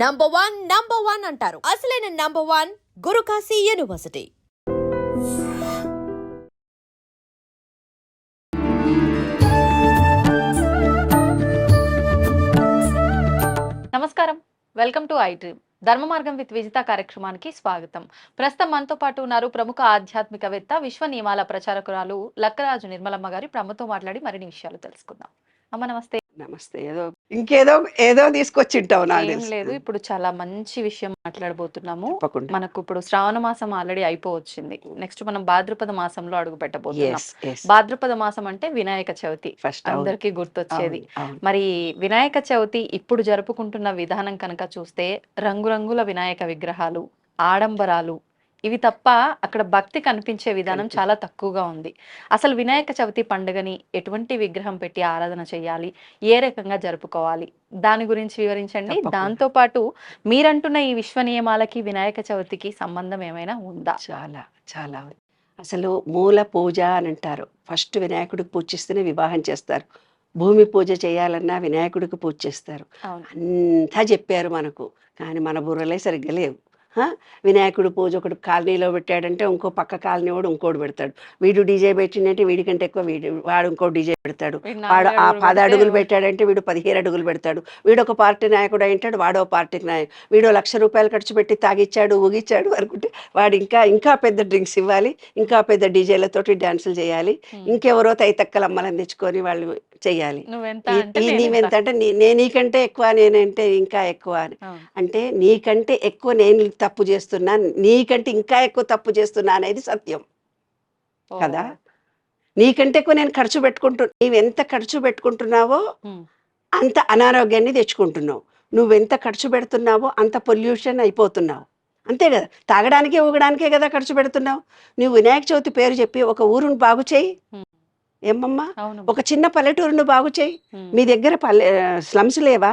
Number one number one అంటారు. అసలైన number one Gurukashi university నమస్కారం. Welcome to I dream Dharma Margam with Vijitha కార్యక్రమానికి స్వాగతం. ప్రస్తుతం మనతో పాటు ఉన్నారు ప్రముఖ ఆధ్యాత్మికవేత్త విశ్వ నియమాల ప్రచారకురాలు లక్కరాజు నిర్మలమ్మ గారి. ప్రమ్మతో మాట్లాడి మరిన్ని విషయాలు తెలుసుకుందాం. అమ్మ నమస్తే. నమస్తే. ఏదో ఇంకేదో ఏదో తీసుకొచ్చింటావు నాకు ఏం తెలుసు. లేదు ఇప్పుడు చాలా మంచి విషయం మాట్లాడబోతున్నాము. మనకు ఇప్పుడు శ్రావణ మాసం ఆల్రెడీ అయిపోవచ్చింది. నెక్స్ట్ మనం భాద్రపద మాసంలో అడుగు పెట్టబోతున్నాం భాద్రపద మాసం అంటే వినాయక చవితి. ఫస్ట్ అందరికీ గుర్తొచ్చేది. మరి వినాయక చవితి ఇప్పుడు జరుపుకుంటున్న విధానం కనుక చూస్తే రంగురంగుల వినాయక విగ్రహాలు ఆడంబరాలు ఇవి తప్ప అక్కడ భక్తి కనిపించే విధానం చాలా తక్కువగా ఉంది. అసలు వినాయక చవితి పండుగని ఎటువంటి విగ్రహం పెట్టి ఆరాధన చేయాలి? ఏ రకంగా జరుపుకోవాలి? దాని గురించి వివరించండి. దాంతో పాటు మీరంటున్న ఈ విశ్వ నియమాలకి వినాయక చవితికి సంబంధం ఏమైనా ఉందా? చాలా చాలా. అసలు మూల పూజ అని అంటారు. ఫస్ట్ వినాయకుడికి పూజిస్తేనే వివాహం చేస్తారు. భూమి పూజ చేయాలన్నా వినాయకుడికి పూజ చేస్తారు. అంతా చెప్పారు మనకు. కానీ మన బుర్రలే సరిగ్గా లేవు? వినాయకుడు పూజ ఒకటి కాలనీలో పెట్టాడంటే ఇంకో పక్క కాలనీ వాడు ఇంకోటి పెడతాడు వీడు డీజే పెట్టిందంటే వీడికంటే ఎక్కువ వీడు వాడు ఇంకో డీజే పెడతాడు వీడు ఆ పది అడుగులు పెట్టాడంటే వీడు పదిహేను అడుగులు పెడతాడు వీడు ఒక పార్టీ నాయకుడు అయింటాడు వాడో పార్టీకి నాయకుడు వీడు లక్ష రూపాయలు ఖర్చు పెట్టి తాగిచ్చాడు ఊగిచ్చాడు అనుకుంటే వాడు ఇంకా ఇంకా పెద్ద డ్రింక్స్ ఇవ్వాలి ఇంకా పెద్ద డీజేలతోటి డాన్సులు చేయాలి. ఇంకెవరో తైతక్కల అమ్మలని తెచ్చుకొని వాళ్ళు నేను నీవెంత. అంటే నీ- నేను నీకంటే ఎక్కువ నేనంటే ఇంకా ఎక్కువ అని. అంటే నీకంటే ఎక్కువ నేను తప్పు చేస్తున్నా నీకంటే ఇంకా ఎక్కువ తప్పు చేస్తున్నా అనేది సత్యం. కదా? నీకంటే ఎక్కువ నేను ఖర్చు పెట్టుకుంటు నీవెంత ఖర్చు పెట్టుకుంటున్నావో. అంత అనారోగ్యాన్ని తెచ్చుకుంటున్నావు నువ్వెంత ఖర్చు పెడుతున్నావో అంత పొల్యూషన్ అయిపోతున్నావు అంతే కదా తాగడానికే ఊగడానికే కదా ఖర్చు పెడుతున్నావు నువ్వు వినాయక చవితి పేరు చెప్పి ఒక ఊరును బాగు చేయి. ఏమమ్మా ఒక చిన్న పల్లెటూరును బాగు చేయి. మీ దగ్గర పల్లె స్లమ్స్ లేవా?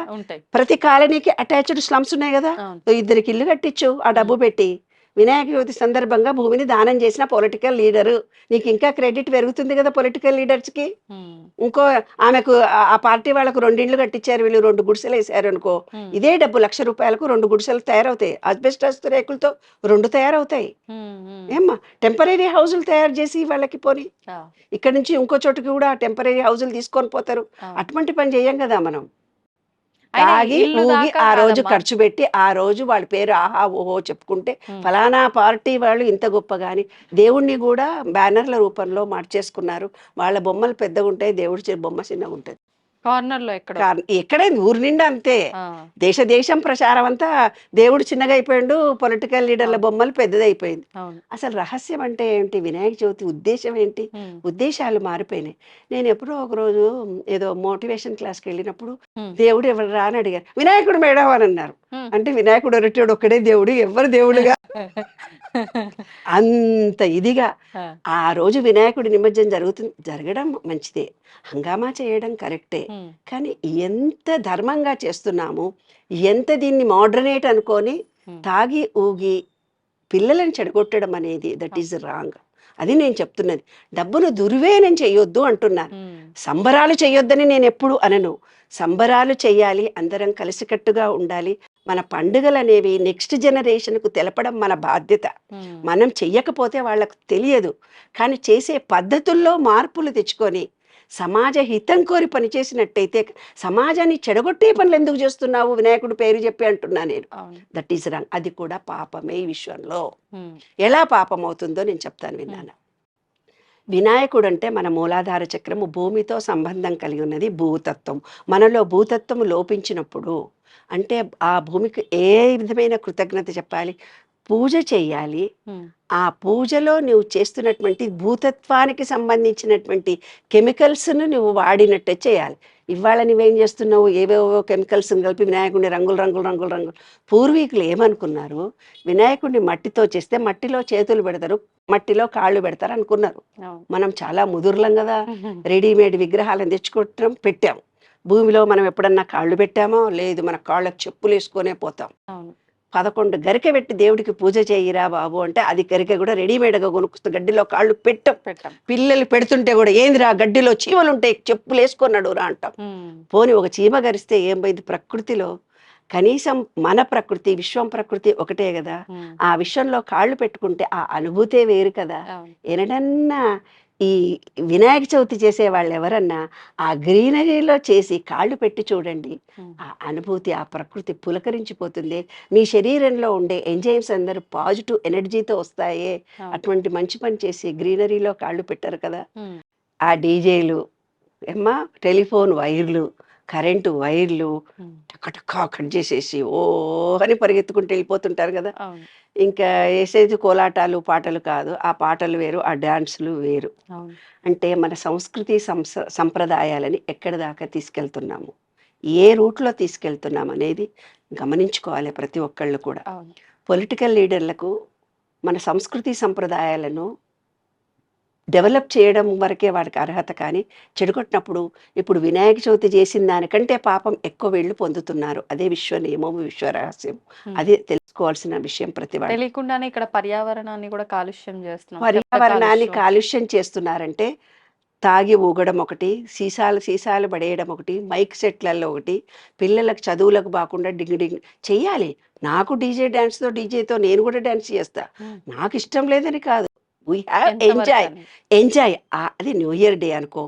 ప్రతి కాలనీకి అటాచ్డ్ స్లమ్స్ ఉన్నాయి కదా? ఇద్దరికి ఇల్లు కట్టించు ఆ డబ్బు పెట్టి. వినాయక చవితి సందర్భంగా భూమిని దానం చేసిన పొలిటికల్ లీడరు నీకు ఇంకా క్రెడిట్ పెరుగుతుంది కదా పొలిటికల్ లీడర్స్కి హ్మ్. ఇంకో ఆమెకు ఆ- పార్టీ వాళ్ళకు రెండు ఇండ్లు కట్టించారు వీళ్ళు రెండు గుడిసెలు వేసారు అనుకో హ్మ్. ఇదే డబ్బు లక్ష రూపాయలకు రెండు గుడిసెలు తయారవుతాయి అస్బెస్టస్ రేకులతో రెండు తయారవుతాయి. హ్మ్. ఏమ్మా టెంపరీ హౌజులు తయారు చేసి వాళ్ళకి పోని ఇక్కడ నుంచి ఇంకో చోటుకి కూడా టెంపరీ హౌజులు తీసుకొని పోతారు. అటువంటి పని చేయం కదా మనం తాగి ఊగి ఆ రోజు. ఖర్చు పెట్టి ఆ రోజు వాళ్ళ పేరు ఆహా ఓహో చెప్పుకుంటే. ఫలానా పార్టీ వాళ్ళు ఇంత గొప్ప కానీ దేవుణ్ణి కూడా బ్యానర్ల రూపంలో మార్చేసుకున్నారు వాళ్ళ బొమ్మలు పెద్దగా ఉంటాయి దేవుడి బొమ్మ చిన్నగా ఉంటుంది కార్నర్లో ఎక్కడ ఊరి నిండా అంతే. దేశ దేశం ప్రచారం అంతా దేవుడు చిన్నగా అయిపోయిండు పొలిటికల్ లీడర్ల. బొమ్మలు పెద్దదైపోయింది. అసలు రహస్యం అంటే ఏంటి? వినాయక చవితి ఉద్దేశం ఏంటి. ఉద్దేశాలు మారిపోయినాయి. నేను ఎప్పుడో ఒకరోజు ఏదో మోటివేషన్ క్లాస్కి వెళ్ళినప్పుడు. దేవుడు ఎవరు రా అని అడిగారు. వినాయకుడు మేడం అని అన్నారు. అంటే వినాయకుడు ఒరటోడు ఒక్కడే దేవుడు ఎవరు దేవుడుగా. అంత ఇదిగా. ఆ, రోజు వినాయకుడి నిమజ్జనం జరుగుతుంది జరగడం మంచిదే. హంగామా చేయడం కరెక్టే. కానీ ఎంత ధర్మంగా చేస్తున్నాము ఎంత దీన్ని మోడర్నేట్ అనుకొని. తాగి ఊగి పిల్లలను చెడగొట్టడం అనేది దట్ ఈజ్ రాంగ్ అది నేను చెప్తున్నది. డబ్బును దుర్వేనం చేయొద్దు అంటున్నాను. సంబరాలు చేయొద్దని నేను ఎప్పుడు అనను. సంబరాలు చేయాలి అందరం కలిసికట్టుగా ఉండాలి. మన పండుగలు అనేవి నెక్స్ట్ జనరేషన్కు తెలపడం మన బాధ్యత. మనం చెయ్యకపోతే వాళ్ళకు తెలియదు. కానీ చేసే పద్ధతుల్లో మార్పులు తెచ్చుకొని సమాజ హితం కోరి పనిచేసినట్టయితే సమాజాన్ని చెడగొట్టే పనులు ఎందుకు చేస్తున్నావు? వినాయకుడు పేరు చెప్పి అంటున్నా నేను. దట్ ఈస్ రాంగ్ అది కూడా పాపమే ఈ విశ్వంలో. ఎలా పాపం అవుతుందో నేను చెప్తాను విన్నాను? వినాయకుడు అంటే మన మూలాధార చక్రము భూమితో సంబంధం కలిగి ఉన్నది భూతత్వం. మనలో భూతత్వం లోపించినప్పుడు అంటే ఆ భూమికి ఏ విధమైన కృతజ్ఞత చెప్పాలి? పూజ చేయాలి. ఆ పూజలో నువ్వు చేస్తున్నటువంటి భూతత్వానికి సంబంధించినటువంటి కెమికల్స్ను నువ్వు వాడినట్టే చేయాలి. ఇవాళ నువ్వేం చేస్తున్నావు? ఏవేవో కెమికల్స్ కలిపి వినాయకుడిని రంగులు రంగులు రంగులు రంగులు. పూర్వీకులు ఏమనుకున్నారు? వినాయకుడిని మట్టితో చేస్తే మట్టిలో చేతులు పెడతారు మట్టిలో కాళ్ళు పెడతారు అనుకున్నారు. మనం చాలా ముదుర్లం కదా. రెడీమేడ్ విగ్రహాలను తెచ్చుకోవటం పెట్టాం. భూమిలో మనం ఎప్పుడన్నా కాళ్ళు పెట్టామో? లేదు మన కాళ్ళకు చెప్పులు వేసుకొనే పోతాం. పదకొండు గరిక పెట్టి దేవుడికి పూజ చేయిరా బాబు అంటే అది గరిక కూడా రెడీమేడ్గా కొనుక్కు గడ్డిలో కాళ్ళు పెట్టం. పెట్టాం. పిల్లలు పెడుతుంటే కూడా ఏందిరా గడ్డిలో చీమలు ఉంటాయి చెప్పులు వేసుకున్నాడు రా అంటాం. పోని ఒక చీమ గరిస్తే ఏం పోయింది ప్రకృతిలో? కనీసం మన ప్రకృతి విశ్వం ప్రకృతి ఒకటే కదా. ఆ విశ్వంలో కాళ్ళు పెట్టుకుంటే ఆ అనుభూతే వేరు కదా. ఎనడన్నా ఈ వినాయక చవితి చేసే వాళ్ళు ఎవరన్నా ఆ గ్రీనరీలో చేసి కాళ్ళు పెట్టి చూడండి. ఆ అనుభూతి ఆ ప్రకృతి పులకరించిపోతుంది. మీ శరీరంలో ఉండే ఎంజైమ్స్ అందరూ పాజిటివ్ ఎనర్జీతో వస్తాయే. అటువంటి మంచి పని చేసి గ్రీనరీలో కాళ్ళు పెట్టారు కదా. ఆ డీజేలు ఏమ్మా టెలిఫోన్ వైర్లు కరెంటు వైర్లు ఉమ్, టక్క కట్ చేసేసి ఓ అని పరిగెత్తుకుంటూ వెళ్ళిపోతుంటారు కదా. ఇంకా వేసేది కోలాటాలు పాటలు కాదు. ఆ పాటలు వేరు ఆ డాన్సులు వేరు. అంటే మన సంస్కృతి సంస సంప్రదాయాలని ఎక్కడి దాకా తీసుకెళ్తున్నాము? ఏ రూట్లో తీసుకెళ్తున్నాం అనేది గమనించుకోవాలి ప్రతి ఒక్కళ్ళు కూడా. పొలిటికల్ లీడర్లకు మన సంస్కృతి సంప్రదాయాలను డెవలప్ చేయడం వరకే వాడికి అర్హత కానీ చెడుకొట్టినప్పుడు ఇప్పుడు వినాయక చవితి చేసిన దానికంటే పాపం ఎక్కువ వీళ్ళు పొందుతున్నారు. అదే విశ్వ నియమము విశ్వ రహస్యం. అదే తెలుసుకోవాల్సిన విషయం ప్రతి తెలియకుండానే ఇక్కడ పర్యావరణాన్ని కూడా కాలుష్యం చేస్తున్నాం. శబ్ద పర్యావరణాన్ని కాలుష్యం. చేస్తున్నారంటే తాగి ఊగడం ఒకటి సీసాలు సీసాలు పడేయడం ఒకటి మైక్ సెట్లలో ఒకటి పిల్లలకు చదువులకు బాకుండా డింగ్ డింగ్ చెయ్యాలి. నాకు డీజే డాన్స్తో డీజేతో నేను కూడా డాన్స్ చేస్తా. నాకు ఇష్టం లేదని కాదు. We have enjoy. ఎంజాయ్ అది న్యూ ఇయర్ డే అనుకో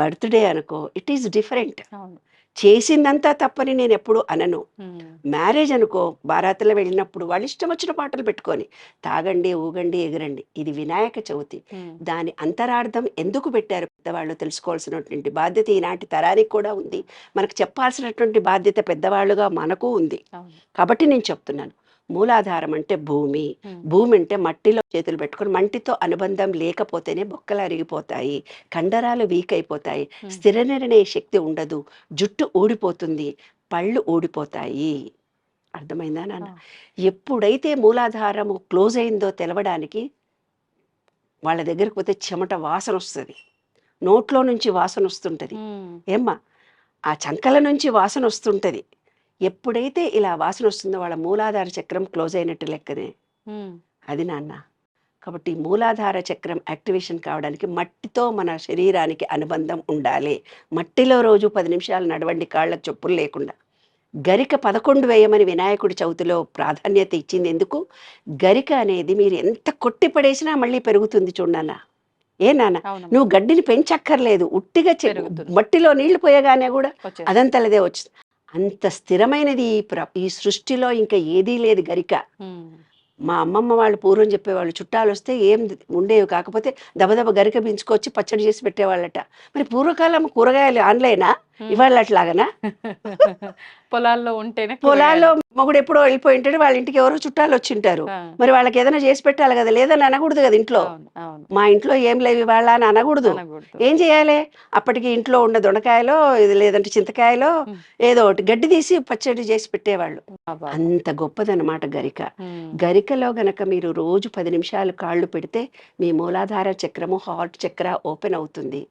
బర్త్డే అనుకో ఇట్ ఈస్ డిఫరెంట్ చేసిందంతా తప్పని నేను ఎప్పుడు అనను. మ్యారేజ్ అనుకో బారాతలో వెళ్ళినప్పుడు వాళ్ళు ఇష్టం వచ్చిన పాటలు పెట్టుకొని తాగండి ఊగండి ఎగరండి. ఇది వినాయక చవితి. దాని అంతరార్థం ఎందుకు పెట్టారు పెద్దవాళ్ళు తెలుసుకోవాల్సినటువంటి బాధ్యత ఈనాటి తరానికి కూడా ఉంది. మనకు చెప్పాల్సినటువంటి బాధ్యత పెద్దవాళ్ళుగా మనకు ఉంది. కాబట్టి నేను చెప్తున్నాను. మూలాధారం అంటే భూమి. భూమి అంటే మట్టిలో చేతులు పెట్టుకొని మట్టితో అనుబంధం లేకపోతేనే బొక్కలు అరిగిపోతాయి. కండరాలు వీక్ అయిపోతాయి. స్థిర నిర్ణయ శక్తి ఉండదు. జుట్టు ఊడిపోతుంది. పళ్ళు ఊడిపోతాయి. అర్థమైందా నాన్న. ఎప్పుడైతే మూలాధారము క్లోజ్ అయిందో తెలవడానికి వాళ్ళ దగ్గరికి పోతే చెమట వాసన వస్తుంది. నోట్లో నుంచి వాసన వస్తుంటది. ఏమ్మా? ఆ చంకల నుంచి వాసన వస్తుంటది. ఎప్పుడైతే ఇలా వాసన వస్తుందో వాళ్ళ మూలాధార చక్రం క్లోజ్ అయినట్టు లెక్కనే. అది నాన్న. కాబట్టి మూలాధార చక్రం యాక్టివేషన్ కావడానికి మట్టితో మన శరీరానికి అనుబంధం ఉండాలి. మట్టిలో రోజు పది నిమిషాలు నడవండి కాళ్ళకు చెప్పులు లేకుండా. గరిక పదకొండు వేయమని వినాయకుడి చవితిలో ప్రాధాన్యత ఇచ్చింది ఎందుకు? గరిక అనేది మీరు ఎంత కొట్టి పడేసినా మళ్ళీ పెరుగుతుంది చూడన్నా ఏ నాన్న. నువ్వు గడ్డిని పెంచక్కర్లేదు. ఉట్టిగా. మట్టిలో నీళ్ళు పోయగానే కూడా. అదంతలదే వచ్చింది అంత స్థిరమైనది ఈ ప్ర ఈ సృష్టిలో ఇంకా ఏదీ లేదు గరిక. మా అమ్మమ్మ వాళ్ళు పూర్వం చెప్పేవాళ్ళు చుట్టాలు వస్తే ఏం ఉండేవి కాకపోతే దబదబ గరిక పెంచుకొచ్చి పచ్చడి చేసి పెట్టేవాళ్ళట. మరి పూర్వకాలం కూరగాయలు ఆన్లైనా. ఇవాళ అట్లాగనా? పొలాల్లో ఉంటేనే పొలాల్లో. మొగుడు ఎప్పుడో వెళ్ళిపోయి ఉంటాడు వాళ్ళ ఇంటికి ఎవరో చుట్టాలు వచ్చింటారు మరి వాళ్ళకి ఏదైనా చేసి పెట్టాలి కదా లేదని అనకూడదు కదా ఇంట్లో. మా ఇంట్లో ఏం లేవు ఇవాళ అని అనకూడదు. ఏం చేయాలి? అప్పటికి ఇంట్లో ఉన్న దొండకాయలో ఇది లేదంటే చింతకాయలో. ఏదో ఒకటి గడ్డి తీసి పచ్చడి చేసి పెట్టేవాళ్ళు. అంత గొప్పదన్నమాట గరిక. గరికలో గనక మీరు రోజు పది నిమిషాలు కాళ్ళు పెడితే మీ మూలాధార చక్రము హార్ట్ చక్ర ఓపెన్ అవుతుంది.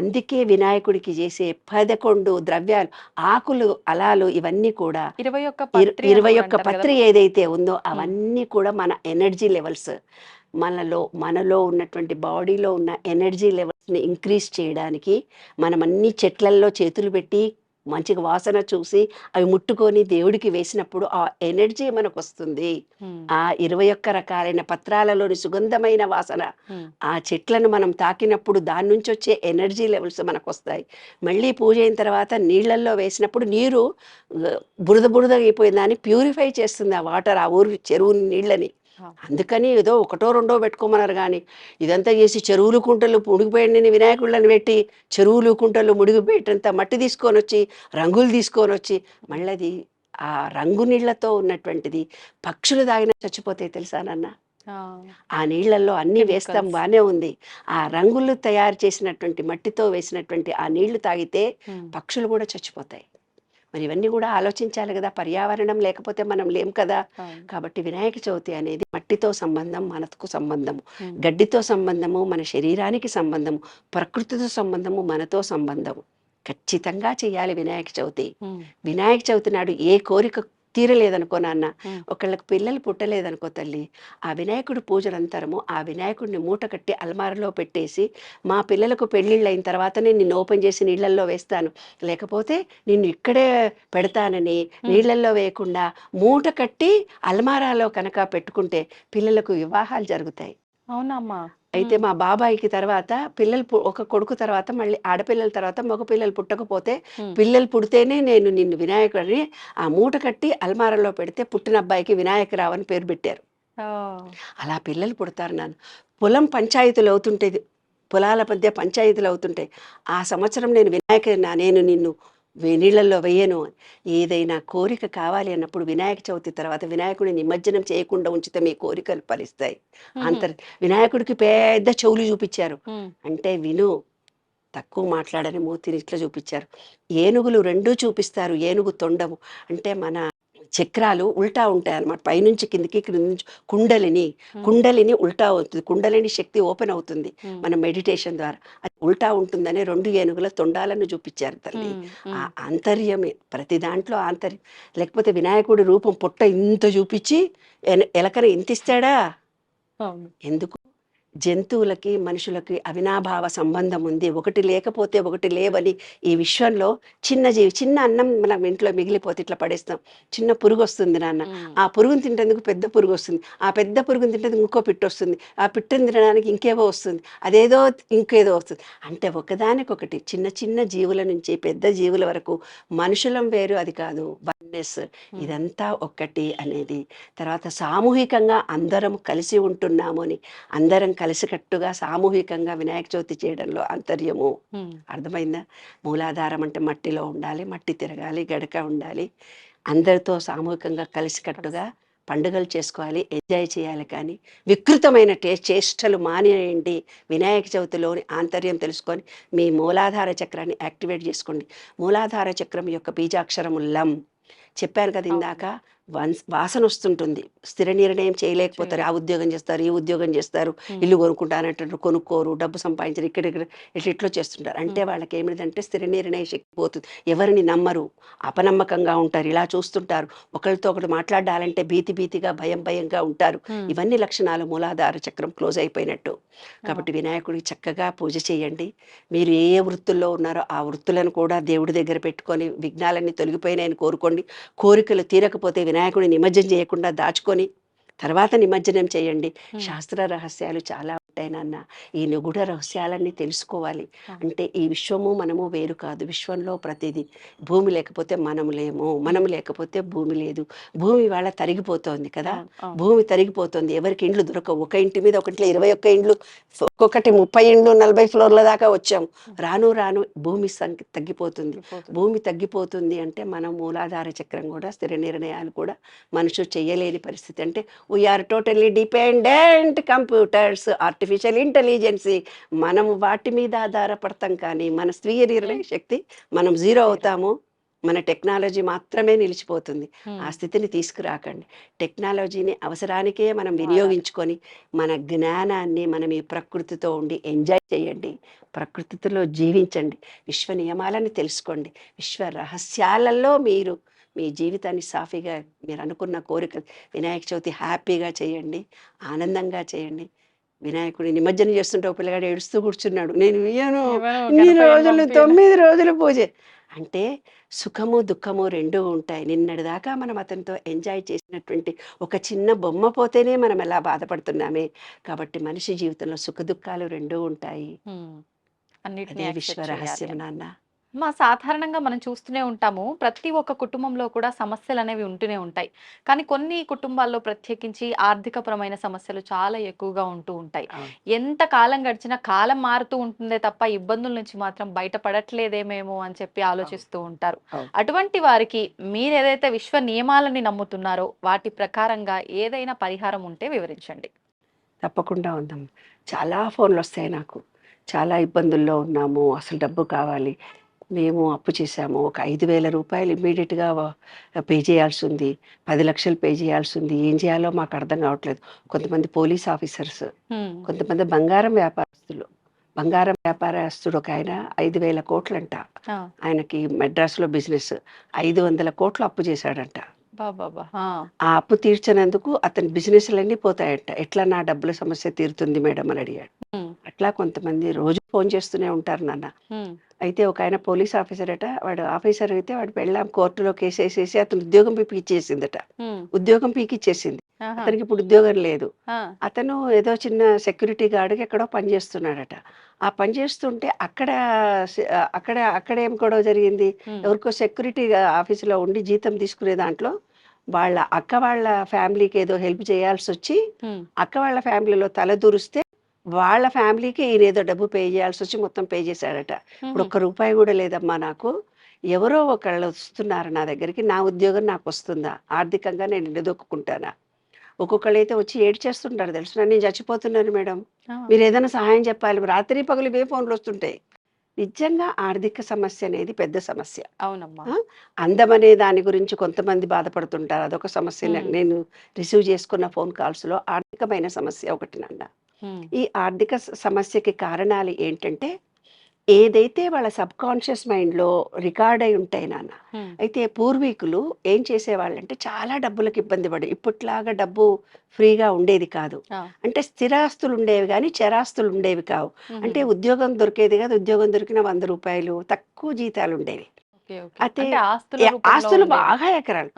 అందుకే వినాయకుడికి చేసే పదకొండు ద్రవ్యాలు ఆకులు అలాలు ఇవన్నీ కూడా ఇరవై ఒక్క ఇరవై ఒక్క పత్రి. ఏదైతే ఉందో అవన్నీ కూడా మన ఎనర్జీ లెవెల్స్ మనలో మనలో ఉన్నటువంటి బాడీలో ఉన్న ఎనర్జీ లెవెల్స్ని ఇంక్రీజ్ చేయడానికి మనం అన్ని చెట్లల్లో చేతులు పెట్టి మంచిగా వాసన చూసి అవి ముట్టుకొని దేవుడికి వేసినప్పుడు ఆ ఎనర్జీ మనకు వస్తుంది ఆ ఇరవై ఒక్క రకాలైన పత్రాలలోని సుగంధమైన వాసన ఆ చెట్లను మనం తాకినప్పుడు దాని నుంచి వచ్చే ఎనర్జీ లెవెల్స్ మనకు వస్తాయి మళ్ళీ పూజ అయిన తర్వాత నీళ్ళల్లో వేసినప్పుడు నీరు బురద బురద అయిపోయిన దాన్ని ప్యూరిఫై చేస్తుంది ఆ వాటర్ ఆ ఊరు చెరువు నీళ్ళని. అందుకని ఏదో ఒకటో రెండో పెట్టుకోమన్నారు కానీ ఇదంతా చేసి చెరువులు కుంటలు మునిగిపోయిన వినాయకుళ్ళని పెట్టి చెరువులు కుంటలు మునిగిపోయేటంత మట్టి తీసుకొని వచ్చి రంగులు తీసుకొని వచ్చి మళ్ళీ అది ఆ రంగు నీళ్ళతో ఉన్నటువంటిది పక్షులు తాగిన చచ్చిపోతాయి తెలుసా నాన్న? ఆ, నీళ్ళల్లో అన్ని. వేస్తాం బాగానే ఉంది. ఆ రంగులు తయారు చేసినటువంటి మట్టితో వేసినటువంటి ఆ నీళ్ళు తాగితే పక్షులు కూడా చచ్చిపోతాయి. మరి ఇవన్నీ కూడా ఆలోచించాలి కదా. పర్యావరణం లేకపోతే మనం లేం కదా. కాబట్టి వినాయక చవితి అనేది మట్టితో సంబంధం మనకు సంబంధము. గడ్డితో సంబంధము మన శరీరానికి సంబంధము ప్రకృతితో సంబంధము మనతో సంబంధము. ఖచ్చితంగా చేయాలి వినాయక చవితి. వినాయక చవితి నాడు ఏ కోరిక తీరలేదనుకో నాన్న. ఒకళ్ళకి పిల్లలు పుట్టలేదనుకో తల్లి ఆ వినాయకుడి పూజలంతరము ఆ వినాయకుడిని మూట కట్టి అల్మారలో పెట్టేసి మా పిల్లలకు పెళ్ళిళ్ళు అయిన తర్వాతనే నిన్ను ఓపెన్ చేసి నీళ్ళల్లో వేస్తాను. లేకపోతే నిన్ను ఇక్కడే పెడతానని నీళ్ళల్లో వేయకుండా మూట కట్టి అల్మారాలో కనుక పెట్టుకుంటే పిల్లలకు వివాహాలు జరుగుతాయి. అవునా అమ్మా అయితే మా బాబాయికి తర్వాత పిల్లలు ఒక కొడుకు తర్వాత మళ్ళీ ఆడపిల్లల తర్వాత మగ పిల్లలు పుట్టకపోతే. పిల్లలు పుడితేనే నేను నిన్ను వినాయకుడిని ఆ మూట కట్టి అల్మారాలో పెడితే పుట్టిన అబ్బాయికి వినాయకరావు అని పేరు పెట్టారు. అలా పిల్లలు పుడతారు నాన్న పొలం పంచాయతీలు అవుతుంటేది పొలాల మధ్య పంచాయతీలు అవుతుంటాయి ఆ సంవత్సరం నేను వినాయక నా- నేను నిన్ను వే- నీళ్ళల్లో వేయను. ఏదైనా కోరిక కావాలి అన్నప్పుడు వినాయక చవితి తర్వాత వినాయకుడిని నిమజ్జనం చేయకుండా ఉంచితే మీ కోరికలు ఫలిస్తాయి. అంతర్ వినాయకుడికి పెద్ద చెవులు చూపించారు. అంటే విను తక్కువ మాట్లాడని మూతిని ఇట్లా చూపించారు ఏనుగులు రెండూ చూపిస్తారు. ఏనుగు తొండము. అంటే మన చక్రాలు ఉల్టా ఉంటాయి అన్నమాట పైనుంచి కిందికి కింద నుంచి కుండలిని. కుండలిని ఉల్టా అవుతుంది. కుండలిని శక్తి ఓపెన్ అవుతుంది. మన మెడిటేషన్ ద్వారా. అది ఉల్టా ఉంటుందనే రెండు ఏనుగుల తొండాలను చూపించారు తల్లి. ఆ ఆంతర్యమే ప్రతి దాంట్లో ఆంతర్యం. లేకపోతే వినాయకుడి రూపం పొట్ట ఇంత చూపించి ఎలకని ఇంత ఇస్తాడా ఎందుకు జంతువులకి మనుషులకి అవినాభావ సంబంధం ఉంది. ఒకటి లేకపోతే ఒకటి లేవని ఈ విశ్వంలో చిన్న జీవి చిన్న అన్నం మనం ఇంట్లో మిగిలిపోతే ఇట్లా పడేస్తాం. చిన్న పురుగు వస్తుంది నాన్న. ఆ పురుగును తింటేందుకు పెద్ద పురుగు వస్తుంది. ఆ పెద్ద పురుగును తింటేందుకు ఇంకో పిట్టు వస్తుంది. ఆ పిట్టును తినడానికి ఇంకేవో వస్తుంది. అదేదో ఇంకేదో వస్తుంది. అంటే ఒకదానికొకటి చిన్న చిన్న జీవుల నుంచి పెద్ద జీవుల వరకు మనుషులం వేరు అది కాదు. వన్నెస్. ఇదంతా ఒక్కటి అనేది. తర్వాత సామూహికంగా అందరం కలిసి ఉంటున్నాము అని అందరం కలిసికట్టుగా సామూహికంగా వినాయక చవితి చేయడంలో ఆంతర్యము. అర్థమైందా? మూలాధారం అంటే మట్టిలో ఉండాలి మట్టి తిరగాలి గడక ఉండాలి. అందరితో సామూహికంగా కలిసికట్టుగా పండుగలు చేసుకోవాలి ఎంజాయ్ చేయాలి కానీ వికృతమైన టే చేష్టలు మానేయండి. వినాయక చవితిలోని ఆంతర్యం తెలుసుకొని మీ మూలాధార చక్రాన్ని యాక్టివేట్ చేసుకోండి. మూలాధార చక్రం యొక్క బీజాక్షరము లం. చెప్పాను కదా ఇందాక వాసన వస్తుంటుంది. స్థిర నిర్ణయం చేయలేకపోతారు. ఆ ఉద్యోగం చేస్తారు ఈ ఉద్యోగం చేస్తారు. ఇల్లు కొనుక్కుంటానంటారు కొనుక్కోరు డబ్బు సంపాదించరు ఇక్కడ ఇక్కడ ఇట్లా ఇట్లా చేస్తుంటారు. అంటే వాళ్ళకి ఏమిటంటే స్థిర నిర్ణయ శక్తి పోతుంది. ఎవరిని నమ్మరు. అపనమ్మకంగా ఉంటారు. ఇలా చూస్తుంటారు. ఒకరితో ఒకటి మాట్లాడాలంటే భీతి భీతిగా భయం భయంగా ఉంటారు. ఇవన్నీ లక్షణాలు మూలాధార చక్రం క్లోజ్ అయిపోయినట్టు. కాబట్టి వినాయకుడికి చక్కగా పూజ చేయండి. మీరు ఏ ఏ వృత్తుల్లో ఉన్నారో ఆ వృత్తులను కూడా దేవుడి దగ్గర పెట్టుకొని విఘ్నాలన్నీ తొలగిపోయినాయని కోరుకోండి. కోరికలు తీరకపోతే వినాయకుడిని నిమజ్జనం చేయకుండా దాచుకొని తర్వాత నిమజ్జనం చేయండి. శాస్త్ర రహస్యాలు చాలా ఉంటాయి నాన్న. ఈ నిగూఢ రహస్యాలన్నీ తెలుసుకోవాలి. అంటే ఈ విశ్వము మనము వేరు కాదు. విశ్వంలో ప్రతిదీ భూమి లేకపోతే మనము లేము మనము లేకపోతే భూమి లేదు. భూమి వాళ్ళ తరిగిపోతోంది కదా. భూమి తరిగిపోతుంది. ఎవరికి ఇండ్లు దొరకవు. ఒక ఇంటి మీద ఒక ఇంట్లో ఇరవై ఒక్క ఇండ్లు ఒక్కొక్కటి ముప్పై ఇండ్లు నలభై ఫ్లోర్ల దాకా వచ్చాం. రాను రాను భూమి సంఖ్య తగ్గిపోతుంది. భూమి తగ్గిపోతుంది అంటే మనం మూలాధార చక్రం కూడా స్థిర నిర్ణయాలు కూడా మనుషులు చేయలేని పరిస్థితి. అంటే we are totally dependent computers artificial intelligence మనం వాటి మీద ఆధారపడతాం కానీ మన స్వీయ నిర్ణయ శక్తి మనం జీరో అవుతాము. మన టెక్నాలజీ మాత్రమే నిలిచిపోతుంది. ఆ స్థితిని తీసుకురాకండి. టెక్నాలజీని అవసరానికే మనం వినియోగించుకొని మన జ్ఞానాన్ని మనం ఈ ప్రకృతితో ఉండి ఎంజాయ్ చేయండి. ప్రకృతిలో జీవించండి. విశ్వ నియమాలను తెలుసుకోండి. విశ్వ రహస్యాలలో మీరు మీ జీవితాన్ని సాఫీగా మీరు అనుకున్న కోరిక వినాయక చవితి హ్యాపీగా చేయండి ఆనందంగా చేయండి. వినాయకుడి నిమజ్జనం చేస్తుంటే ఒక పిల్లగాడు ఏడుస్తూ కూర్చున్నాడు. నేను ఇయ్యను ఇన్ని రోజులు. తొమ్మిది రోజులు పూజ. అంటే సుఖము దుఃఖము రెండూ ఉంటాయి. నిన్నటి దాకా మనం అతనితో ఎంజాయ్ చేసినటువంటి ఒక చిన్న బొమ్మ పోతేనే మనం ఎలా బాధపడుతున్నామే. కాబట్టి మనిషి జీవితంలో సుఖ దుఃఖాలు రెండూ ఉంటాయి. అదే విశ్వ రహస్యం. నాన్న. మా సాధారణంగా మనం చూస్తూనే ఉంటాము. ప్రతి ఒక్క కుటుంబంలో కూడా సమస్యలు అనేవి ఉంటూనే ఉంటాయి. కానీ కొన్ని కుటుంబాల్లో ప్రత్యేకించి ఆర్థికపరమైన సమస్యలు చాలా ఎక్కువగా ఉంటూ ఉంటాయి. ఎంత కాలం గడిచినా కాలం మారుతూ ఉంటుందే తప్ప ఇబ్బందుల నుంచి మాత్రం బయటపడట్లేదేమేమో అని చెప్పి ఆలోచిస్తూ ఉంటారు. అటువంటి వారికి మీరు ఏదైతే విశ్వ నియమాలని నమ్ముతున్నారో వాటి ప్రకారంగా ఏదైనా పరిహారం ఉంటే వివరించండి. తప్పకుండా ఉందాం చాలా ఫోన్లు వస్తాయి నాకు. చాలా ఇబ్బందుల్లో ఉన్నాము. అసలు డబ్బు కావాలి. మేము అప్పు చేశాము. ఒక ఐదు వేల రూపాయలు ఇమ్మీడియట్గా పే చేయాల్సి ఉంది. పది లక్షలు పే చేయాల్సి ఉంది. ఏం చేయాలో మాకు అర్థం కావట్లేదు. కొంతమంది పోలీస్ ఆఫీసర్స్. కొంతమంది బంగారం వ్యాపారస్తులు. బంగారం వ్యాపారస్తుడు ఒక ఆయన ఐదు వేల కోట్లంట. ఆయనకి మెడ్రాస్లో బిజినెస్. ఐదు వందల కోట్లు అప్పు చేశాడంట. ఆ. అప్పు తీర్చినందుకు అతని బిజినెస్లన్నీ పోతాయట. ఎట్లా నా డబ్బుల సమస్య తీరుతుంది మేడం అని అడిగాడు. అట్లా కొంతమంది రోజు ఫోన్ చేస్తూనే ఉంటారు నాన్న. అయితే ఒక ఆయన పోలీస్ ఆఫీసర్ అట వాడు ఆఫీసర్ అయితే వాడు పెళ్ళాం కోర్టులో కేసు వేసేసి అతను ఉద్యోగం పీకిచ్చేసిందట. ఉద్యోగం పీకిచ్చేసింది. అతనికి ఇప్పుడు ఉద్యోగం లేదు. అతను ఏదో చిన్న సెక్యూరిటీ గార్డ్కి ఎక్కడో పనిచేస్తున్నాడట ఆ పని చేస్తుంటే అక్కడ అక్కడ అక్కడ ఏం గొడవ జరిగింది? ఎవరికో సెక్యూరిటీ ఆఫీసులో ఉండి జీతం తీసుకునే దాంట్లో వాళ్ళ అక్క వాళ్ళ ఫ్యామిలీకి ఏదో హెల్ప్ చేయాల్సి వచ్చి అక్క వాళ్ళ ఫ్యామిలీలో తల దూరిస్తే వాళ్ళ ఫ్యామిలీకి ఈయన ఏదో డబ్బు పే చేయాల్సి వచ్చి మొత్తం పే చేశాడట. ఇప్పుడు ఒక్క రూపాయి కూడా లేదమ్మా నాకు. ఎవరో ఒకళ్ళు వస్తున్నారు నా దగ్గరికి. నా ఉద్యోగం నాకు వస్తుందా? ఆర్థికంగా నేను నిలదొక్కుంటానా? ఒక్కొక్కళ్ళు అయితే వచ్చి ఏడ్ చేస్తుంటారు తెలుసు నేను చచ్చిపోతున్నాను మేడం. మీరు ఏదైనా సహాయం చెప్పాలి. రాత్రి పగలు ఇవే ఫోన్లు వస్తుంటాయి. నిజంగా ఆర్థిక సమస్య అనేది పెద్ద సమస్య. అవునమ్మా? అందం అనే దాని గురించి కొంతమంది బాధపడుతుంటారు. అదొక సమస్య. నేను రిసీవ్ చేసుకున్న ఫోన్ కాల్స్లో ఆర్థికమైన సమస్య ఒకటి నాన్న. ఈ ఆర్థిక సమస్యకి కారణాలు ఏంటంటే ఏదైతే వాళ్ళ సబ్ కాన్షియస్ మైండ్లో రికార్డ్ అయి ఉంటాయి నాన్న అయితే పూర్వీకులు ఏం చేసేవాళ్ళంటే చాలా డబ్బులకు ఇబ్బంది పడి ఇప్పట్లాగా డబ్బు ఫ్రీగా ఉండేది కాదు. అంటే స్థిరాస్తులు ఉండేవి కానీ చరాస్తులు ఉండేవి కావు. అంటే ఉద్యోగం దొరికేది కాదు ఉద్యోగం దొరికిన వంద రూపాయలు తక్కువ జీతాలు ఉండేవి. అయితే అంటే ఆస్తుల. బాగా ఎకరాలు.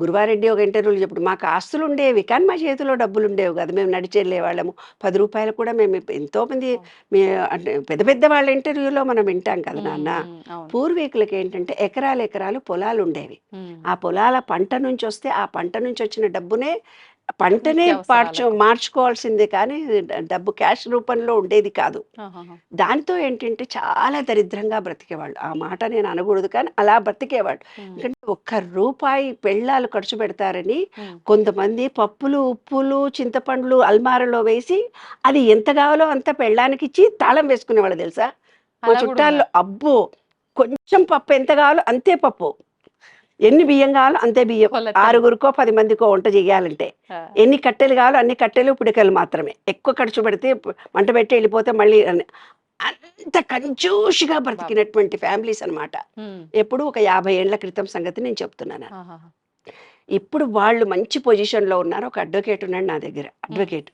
గురువారెడ్డి ఒక ఇంటర్వ్యూలో చెప్పుడు మాకు ఆస్తులు ఉండేవి కానీ మా చేతిలో డబ్బులు ఉండేవి కదా. మేము నడిచి వెళ్ళేవాళ్ళము పది రూపాయలు కూడా మేము ఎంతో మంది అంటే పెద్ద పెద్ద వాళ్ళ ఇంటర్వ్యూలో మనం వింటాం కదా నాన్న. పూర్వీకులకి ఏంటంటే ఎకరాలు ఎకరాలు పొలాలు ఉండేవి ఆ పొలాల పంట నుంచి వస్తే ఆ పంట నుంచి వచ్చిన డబ్బునే పంటనే. మార్చు మార్చుకోవాల్సిందే కానీ డబ్బు క్యాష్ రూపంలో ఉండేది కాదు. దాంతో ఏంటంటే చాలా దరిద్రంగా బ్రతికేవాళ్ళు. ఆ మాట నేను అనకూడదు కానీ అలా బ్రతికేవాళ్ళు. ఉమ్, ఎందుకంటే ఒక్క రూపాయి పెళ్ళాలు ఖర్చు పెడతారని కొంతమంది పప్పులు ఉప్పులు చింతపండ్లు అల్మారలో వేసి అది ఎంత కావాలో అంత పెళ్ళానికి ఇచ్చి తాళం వేసుకునేవాళ్ళు తెలుసా? మా చుట్టాల్లో అబ్బో! కొంచెం పప్పు ఎంత కావాలో అంతే పప్పు. ఎన్ని బియ్యం కావాలో అంతే బియ్యం. ఆరుగురికో పది మందికో వంట చేయాలంటే ఎన్ని కట్టెలు కావాలో అన్ని కట్టెలు పిడికలు మాత్రమే. ఎక్కువ ఖర్చు పెడితే మంట పెట్టి వెళ్ళిపోతే మళ్ళీ అంత కంజూషిగా బ్రతికినటువంటి ఫ్యామిలీస్ అన్నమాట. ఉమ్, ఎప్పుడు ఒక యాభై ఏళ్ళ క్రితం సంగతి నేను చెప్తున్నాను. ఇప్పుడు వాళ్ళు మంచి పొజిషన్లో ఉన్నారు. ఒక అడ్వకేట్ ఉన్నాడు నా దగ్గర. అడ్వకేట్.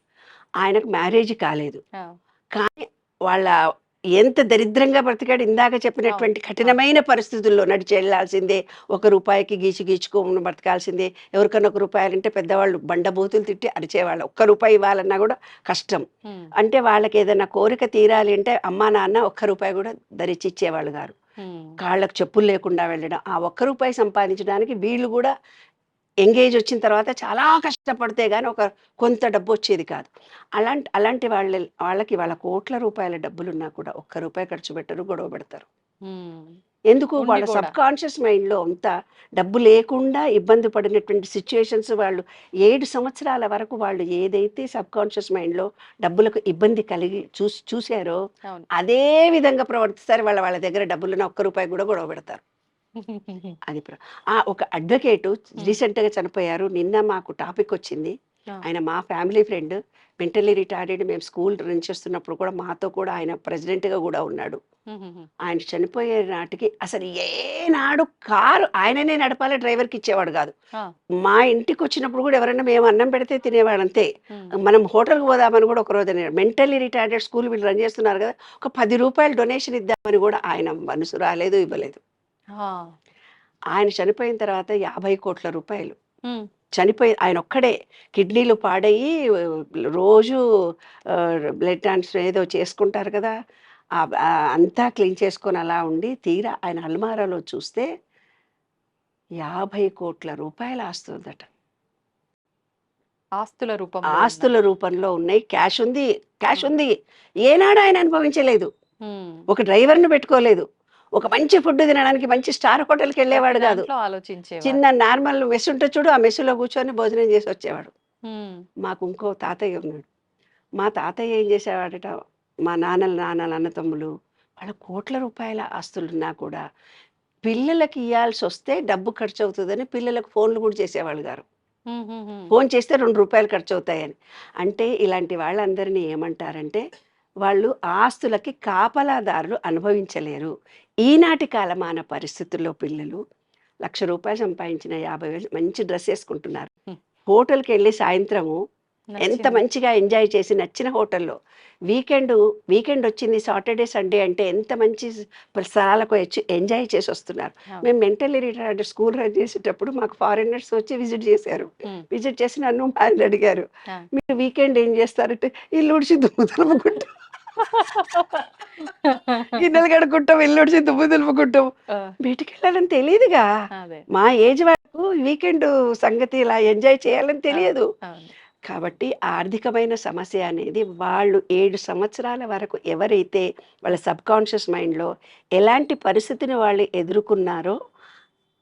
ఆయనకు మ్యారేజ్ కాలేదు. కానీ వాళ్ళ ఎంత దరిద్రంగా బ్రతికాడు ఇందాక చెప్పినటువంటి కఠినమైన పరిస్థితుల్లో నడిచి వెళ్ళాల్సిందే ఒక రూపాయికి గీచి గీచుకోమని బ్రతకాల్సిందే. ఎవరికన్నా ఒక రూపాయలంటే పెద్దవాళ్ళు బండబూతులు తిట్టి అరిచేవాళ్ళు. ఒక్క రూపాయి ఇవ్వాలన్నా కూడా కష్టం. అంటే వాళ్ళకి ఏదైనా కోరిక తీరాలి అంటే అమ్మా నాన్న ఒక్క రూపాయి కూడా ధరించి ఇచ్చేవాళ్ళు గారు కాళ్ళకు చెప్పులు లేకుండా వెళ్ళడం. ఆ ఒక్క రూపాయి సంపాదించడానికి వీళ్ళు కూడా ఎంగేజ్ వచ్చిన తర్వాత చాలా కష్టపడితే కానీ ఒక కొంత డబ్బు వచ్చేది కాదు. అలాంటి అలాంటి వాళ్ళ వాళ్ళకి వాళ్ళ కోట్ల రూపాయల డబ్బులున్నా కూడా ఒక్క రూపాయి ఖర్చు పెట్టరు గొడవ పెడతారు. ఎందుకు వాళ్ళ. సబ్ కాన్షియస్ మైండ్లో అంతా డబ్బు లేకుండా ఇబ్బంది పడినటువంటి సిచ్యువేషన్స్ వాళ్ళు ఏడు సంవత్సరాల వరకు వాళ్ళు ఏదైతే సబ్ కాన్షియస్ మైండ్లో డబ్బులకు ఇబ్బంది కలిగి చూసి చూశారో అదే విధంగా ప్రవర్తిస్తారు. వాళ్ళ వాళ్ళ దగ్గర డబ్బులున్న ఒక్క రూపాయి కూడా గొడవ పెడతారు. అది ఒక అడ్వకేటు రీసెంట్గా చనిపోయారు. నిన్న మాకు టాపిక్ వచ్చింది. ఆయన మా ఫ్యామిలీ ఫ్రెండ్ మెంటల్లీ రిటార్డెడ్. మేము స్కూల్ రన్ చేస్తున్నప్పుడు కూడా మాతో కూడా ఆయన ప్రెసిడెంట్గా కూడా ఉన్నాడు. ఆయన చనిపోయే నాటికి అసలు ఏనాడు కారు ఆయననే నడపాలి డ్రైవర్కి ఇచ్చేవాడు కాదు. మా ఇంటికి వచ్చినప్పుడు కూడా ఎవరైనా మేము అన్నం పెడితే తినేవాడు అంతే మనం హోటల్కి పోదామని కూడా ఒక రోజు మెంటల్లీ రిటార్డెడ్ స్కూల్ వీళ్ళు రన్ చేస్తున్నారు కదా ఒక పది రూపాయలు డొనేషన్ ఇద్దామని కూడా ఆయన మనసు రాలేదు ఇవ్వలేదు. ఆయన చనిపోయిన తర్వాత యాభై కోట్ల రూపాయలు. చనిపోయి ఆయన ఒక్కడే కిడ్నీలు పాడయ్యి రోజు బ్లడ్ ట్రాన్స్ఫర్ ఏదో చేసుకుంటారు కదా అంతా క్లీన్ చేసుకొని అలా ఉండి తీరా ఆయన అల్మారాలో చూస్తే యాభై కోట్ల రూపాయలు ఆస్తుందట ఆస్తుల రూపంలో ఆస్తుల రూపంలో ఉన్నాయి. క్యాష్ ఉంది. క్యాష్ ఉంది. ఏనాడు ఆయన అనుభవించలేదు. ఒక డ్రైవర్ను పెట్టుకోలేదు. ఒక మంచి ఫుడ్ తినడానికి మంచి స్టార్ హోటల్కి వెళ్ళేవాడు కాదు. ఆలోచించేవారు చిన్న నార్మల్ మెస్ ఉంటే చూడు ఆ మెస్సులో కూర్చొని భోజనం చేసి వచ్చేవాడు. మాకు ఇంకో తాతయ్య ఉన్నాడు. మా తాతయ్య ఏం చేసేవాడట మా నాన్నల నాన్నల అన్నతమ్ములు వాళ్ళ కోట్ల రూపాయల ఆస్తులున్నా కూడా పిల్లలకి ఇవ్వాల్సి వస్తే డబ్బు ఖర్చు అవుతుందని పిల్లలకు ఫోన్లు కూడా చేసేవాళ్ళు గారు. ఫోన్ చేస్తే రెండు రూపాయలు ఖర్చు అవుతాయని. అంటే ఇలాంటి వాళ్ళందరినీ ఏమంటారంటే వాళ్ళు ఆస్తులకి కాపలాదారులు అనుభవించలేరు ఈనాటి కాలమాన పరిస్థితుల్లో పిల్లలు లక్ష రూపాయలు సంపాదించిన యాభై వేలు మంచి డ్రెస్ వేసుకుంటున్నారు. హోటల్కి వెళ్ళి సాయంత్రము ఎంత. మంచిగా ఎంజాయ్ చేసి నచ్చిన హోటల్లో వీకెండ్ వీకెండ్ వచ్చింది సాటర్డే సండే అంటే ఎంత మంచి స్థలాలకు వచ్చి ఎంజాయ్ చేసి వస్తున్నారు. మేము మెంటల్లీ రిటైర్డ్ స్కూల్ రన్ చేసేటప్పుడు మాకు ఫారినర్స్ వచ్చి విజిట్ చేశారు. విజిట్ చేసి నన్ను ఆయన అడిగారు. మీరు వీకెండ్ ఏం చేస్తారంటే ఇల్లు ఉడిచి దుమ్ము గిన్నెలు కడుక్కుంటాం ఇల్లు ఉడిచి దుమ్ము దులుపుకుంటాం. బయటికి వెళ్ళాలని తెలియదుగా మా ఏజ్ వాళ్ళకు వీకెండ్ సంగతి ఇలా ఎంజాయ్ చేయాలని తెలియదు. కాబట్టి ఆర్థికమైన సమస్య అనేది వాళ్ళు ఏడు సంవత్సరాల వరకు ఎవరైతే వాళ్ళ సబ్ కాన్షియస్ మైండ్లో ఎలాంటి పరిస్థితిని వాళ్ళు ఎదుర్కొన్నారో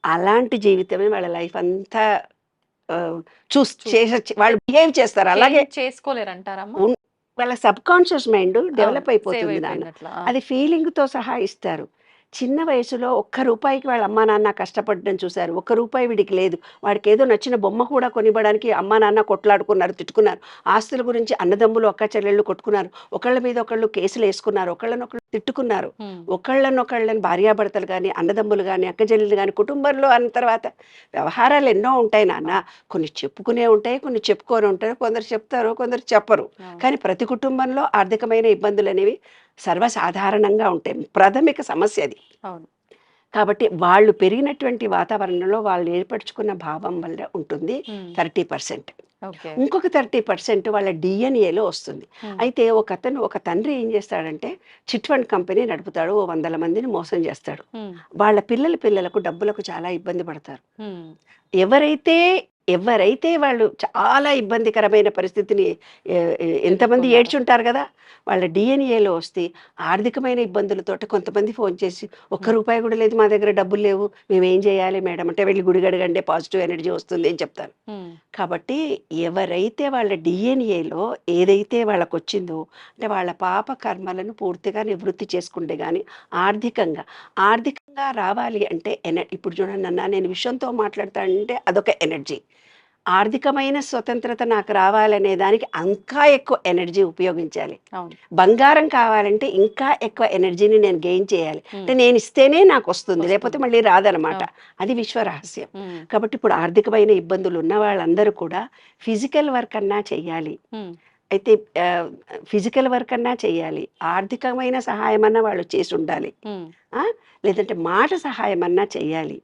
అలాంటి జీవితమే వాళ్ళ లైఫ్ అంతా చూస్ చేసే వాళ్ళు బిహేవ్ చేస్తారు. అలాగే చేసుకోలేరంటారమ్మా ఉన్- వాళ్ళ సబ్ కాన్షియస్ మైండ్ డెవలప్ అయిపోతుంది నాన్న అది ఫీలింగ్తో సహా ఇస్తారు. చిన్న వయసులో ఒక్క రూపాయికి వాళ్ళ అమ్మా నాన్న కష్టపడడం చూశారు. ఒక్క రూపాయి వీడికి లేదు. వాడికి ఏదో నచ్చిన బొమ్మ కూడా కొనివ్వడానికి అమ్మా నాన్న కొట్లాడుకున్నారు తిట్టుకున్నారు. ఆస్తుల గురించి అన్నదమ్ములు అక్క చెల్లెళ్ళు కొట్టుకున్నారు. ఒకళ్ళ మీద ఒకళ్ళు కేసులు వేసుకున్నారు. ఒకళ్ళనొకళ్ళు తిట్టుకున్నారు. ఒకళ్ళనొకళ్ళని భార్యాభర్తలు కానీ అన్నదమ్ములు కానీ అక్క చెల్లెలు కానీ కుటుంబంలో అన్న తర్వాత వ్యవహారాలు ఎన్నో ఉంటాయి నాన్న. కొన్ని చెప్పుకునే ఉంటాయి కొన్ని చెప్పుకొని ఉంటాయి. కొందరు చెప్తారు కొందరు చెప్పరు. కానీ ప్రతి కుటుంబంలో ఆర్థికమైన ఇబ్బందులు అనేవి సర్వసాధారణంగా ఉంటాయి ప్రాథమిక సమస్య అది. అవును. కాబట్టి వాళ్ళు పెరిగినటువంటి వాతావరణంలో వాళ్ళు ఏర్పరచుకున్న భావం వల్ల ఉంటుంది థర్టీ పర్సెంట్. ఇంకొక థర్టీ పర్సెంట్ వాళ్ళ డిఎన్ఏలో వస్తుంది. అయితే ఒక అతను ఒక తండ్రి ఏం చేస్తాడంటే చిట్ ఫండ్ కంపెనీ నడుపుతాడు ఓ వందల మందిని మోసం చేస్తాడు. వాళ్ళ పిల్లల పిల్లలకు డబ్బులకు చాలా ఇబ్బంది పడతారు. ఎవరైతే ఎవరైతే వాళ్ళు చాలా ఇబ్బందికరమైన పరిస్థితిని ఎంతమంది. ఏడ్చుంటారు కదా వాళ్ళ డిఎన్ఏలో వస్తే ఆర్థికమైన ఇబ్బందులతోటి కొంతమంది ఫోన్ చేసి ఒక్క రూపాయి కూడా లేదు మా దగ్గర డబ్బులు లేవు మేము ఏం చేయాలి మేడం? అంటే వెళ్ళి గుడి గడగండి పాజిటివ్ ఎనర్జీ వస్తుంది అని చెప్తాను కాబట్టి ఎవరైతే వాళ్ళ డిఎన్ఏలో ఏదైతే వాళ్ళకు వచ్చిందో అంటే వాళ్ళ పాప కర్మలను పూర్తిగా నివృత్తి చేసుకుంటే కానీ ఆర్థికంగా ఆర్థికంగా రావాలి అంటే ఎన ఇప్పుడు చూడండి అన్న నేను విషయంతో మాట్లాడతానంటే అదొక ఎనర్జీ. ఆర్థికమైన స్వతంత్రత నాకు రావాలనే దానికి ఇంకా ఎక్కువ ఎనర్జీ ఉపయోగించాలి. బంగారం కావాలంటే ఇంకా ఎక్కువ ఎనర్జీని నేను గెయిన్ చేయాలి. అంటే నేను ఇస్తేనే నాకు వస్తుంది. లేకపోతే మళ్ళీ రాదనమాట. అది విశ్వ రహస్యం కాబట్టి ఇప్పుడు ఆర్థికమైన ఇబ్బందులు ఉన్న వాళ్ళందరూ కూడా ఫిజికల్ వర్క్ అన్నా చెయ్యాలి. అయితే ఫిజికల్ వర్క్ అన్నా చెయ్యాలి ఆర్థికమైన సహాయం అన్నా వాళ్ళు చేసి ఉండాలి లేదంటే మాట సహాయం అన్నా చెయ్యాలి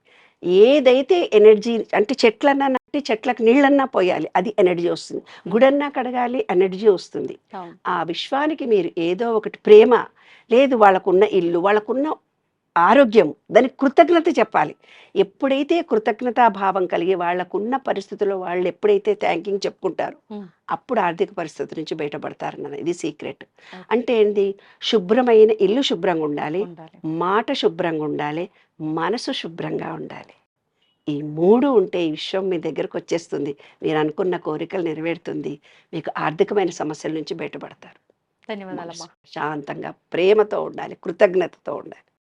ఏదైతే ఎనర్జీ అంటే చెట్లన్నా నాటి చెట్లకు నీళ్ళన్నా పోయాలి అది ఎనర్జీ వస్తుంది. గుడన్నా కడగాలి ఎనర్జీ వస్తుంది. ఆ విశ్వానికి మీరు ఏదో ఒకటి ప్రేమ లేదు వాళ్ళకున్న ఇల్లు వాళ్ళకున్న ఆరోగ్యం దానికి కృతజ్ఞత చెప్పాలి. ఎప్పుడైతే కృతజ్ఞతా భావం కలిగి వాళ్ళకున్న పరిస్థితుల్లో వాళ్ళు ఎప్పుడైతే థ్యాంకింగ్ చెప్పుకుంటారో. అప్పుడు ఆర్థిక పరిస్థితి నుంచి బయటపడతారన్న ఇది సీక్రెట్ అంటే ఏంటి శుభ్రమైన ఇల్లు శుభ్రంగా ఉండాలి. మాట శుభ్రంగా ఉండాలి. మనసు శుభ్రంగా ఉండాలి. ఈ మూడు ఉంటే ఈ విశ్వం మీ దగ్గరకు వచ్చేస్తుంది. మీరు అనుకున్న కోరికలు నెరవేరుతుంది. మీకు ఆర్థికమైన సమస్యల నుంచి బయటపడతారు. ధన్యవాదాలమ్మా. మనసు శాంతంగా ప్రేమతో ఉండాలి. కృతజ్ఞతతో ఉండాలి.